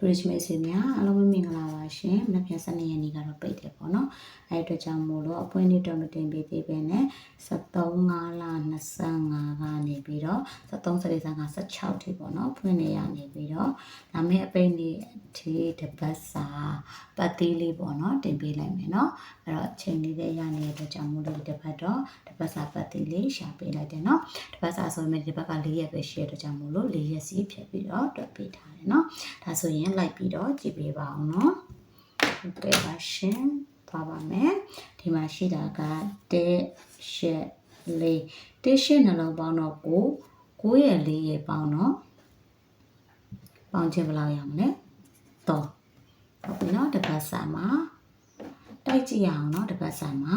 bridge မိတ်ဆွေများအားလုံးပဲမင်္ဂလာပါရှင်။မနက်ဖြန်12ရက်နေ့ကတော့ပိတ်တယ်ပေါ့နော်။အဲဒီအတွက်ကြောင့်မို့လို့အပွင့်လေးတော့မတင်ပေးသေးပဲနဲ့73လ25ကနေ ပြီးတော့73စရိတ်ဆန်းက16ထိပေါ့နော်။ဖွင့်နေရနေပြီးတော့ဒါမဲ့အပိတ်နေ့အထိတပတ်စာပတ်သေးလေးပေါ့နော်တင်ပေးလိုက်မယ်နော်။အဲ့တော့အချိန်လေးလေးရနေတဲ့အတွက်ကြောင့်မို့လို့ဒီတစ်ပတ်တော့တပတ်စာပတ်သေးလေးရှာပေးလိုက်တယ်နော်။တပတ်စာဆိုရင်ဒီဘက်က4ရက်ပဲရှိရတဲ့အတွက်ကြောင့်မို့လို့4ရက်စီဖြတ်ပြီးတော့တွက်ပေးထားတယ်နော်။ဒါဆိုရင်လိုက်ပြီးတော့ကြည့်ပေးပါအောင်နော်။ဟုတ်ကဲ့ပါရှင်။သွားပါမယ်။ဒီမှာရှိတာကတက်ရှက် လေးတက်ရှက်နှလုံးပေါင်းတော့ကို9ရဲ့4ရဲ့ပေါင်းတော့ပေါင်းခြင်းဘယ်လောက်ရမလဲ။3ဟုတ်ပြီနော်တပတ်စာမှာတိုက်ကြည့်ရအောင်နော်တပတ်စာမှာ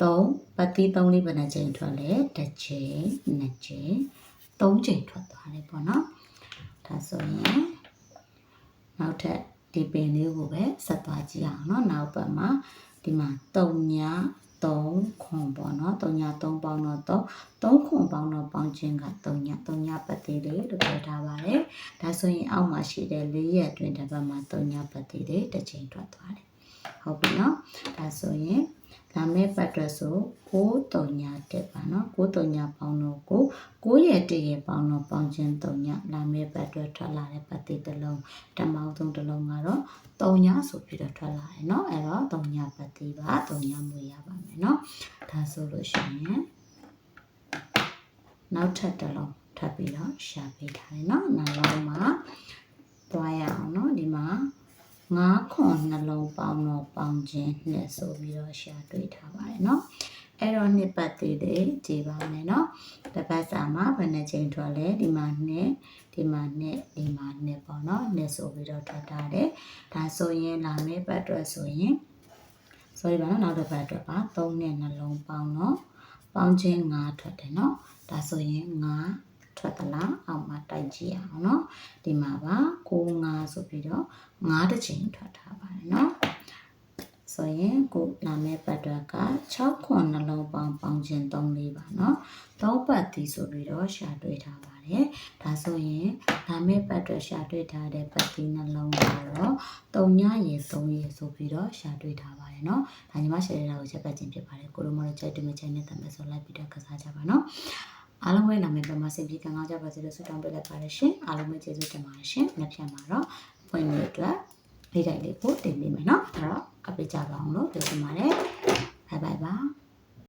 3ပတ်တိ3လေးဘယ်နှချိန်ထွက်လဲတစ်ချိန်နှစ်ချိန်3ချိန်ထွက်သွားတယ်ပေါ့နော်ဒါဆိုရင်နောက်ထပ်ဒီပင်လေးကိုပဲဆက်သွားကြည့်အောင်နော်နောက်ပတ်မှာဒီမှာ3ည 3ခွန်ပေါ့နော်3ည3ပေါင်းတော့3 3ခွန်ပေါင်းတော့ပေါင်းခြင်းက3ည3ညပတ်သေးလေးလို့ပြောထားပါတယ်ဒါဆိုရင်အောက်မှာရှိတဲ့၄ရက်အတွင်းတစ်ပတ်မှာ3ညပတ်သေးလေးတစ်ချိန်ထွက်သွားတယ်ဟုတ်ပြီနော်ဒါဆိုရင် လာမယ့်ပတ်အတွက်ဆို6တုံညာတက်ပါနော်6တုံညာပေါင်းတော့ကို9ရက်တရက်ပေါင်းတော့ပေါင်းခြင်းတုံညာလာမယ့်ပတ်အတွက်ထွက်လာတဲ့ပတ်တိတလုံးတမောင်းဆုံးတလုံးကတော့တုံညာဆိုပြီးတော့ထွက်လာတယ်နော်အဲ့တော့တုံညာပတ်တိပါတုံညာမွေရပါမယ်နော်ဒါဆိုလို့ရှိရင်နောက်ထပ်တလုံးထပ်ပြီးတော့ရှာပေးထားတယ်နော်နောက်လုံးမှာတွားရအောင်နော်ဒီမှာ ငါးခွန်နှလုံးပေါင်းတော့ပေါင်းခြင်းနဲ့ဆိုပြီးတော့ရှာတွေ့ထားပါတယ်နော်အဲ့တော့နှစ်ပတ်သေးသေးကြည်ပါမယ်နော်တပတ်စာမှာဘယ်နှချိန်ထွက်လဲဒီမှာနှစ်ဒီမှာနှစ်ဒီမှာနှစ်ပေါ့နော်နှစ်ဆိုပြီးတော့ထွက်ထားတယ်ဒါဆိုရင်လာမယ့်ပတ်အတွက်ဆိုရင် sorry ပါနော်နောက်တစ်ပတ်အတွက်ပါ3နဲ့နှလုံးပေါင်းတော့ပေါင်းခြင်း9ထွက်တယ်နော်ဒါဆိုရင်9ထွက်သလားအောက်မှာတိုက်ကြည့်အောင်နော်ဒီမှာပါ6 ဆိုပြီးတော့5တစ်ချိန်ထွက်ထားပါတယ်เนาะဆိုရင်ကိုနာမည်ပတ်အတွက်က6ခွန်နှလုံးပေါင်းပေါင်းခြင်း3လေးပါเนาะ3ပတ်တီဆိုပြီးတော့ရှာတွေ့ထားပါတယ်ဒါဆိုရင်နာမည်ပတ်အတွက်ရှာတွေ့ထားတဲ့ပတ်တီနှလုံးကတော့3ညရေ3ရေဆိုပြီးတော့ရှာတွေ့ထားပါတယ်เนาะဒါညီမရှယ်ရတာကိုချက်ပတ်ခြင်းဖြစ်ပါတယ်ကိုလိုမလို့ချက်တူမချက်နဲ့တမ်းမဲ့ဆိုလိုက်ပြီးတော့ကစားကြပါเนาะ အားလုံးပဲနာမည်ပေါ်မှာစင်ပြေကံကောင်းကြပါစေလို့ဆုတောင်းပေးလိုက်ပါတယ်ရှင်အားလုံးပဲကျေးဇူးတင်ပါတယ်ရှင်လက်ဖြတ်မှာတော့ဖွင့်နေအတွက်လေးတိုင်းလေးကိုတင်ပေးမယ်เนาะအဲ့တော့အပိကြပါအောင်လို့ပြောချင်ပါတယ်ဘိုင်ဘိုင်ပါ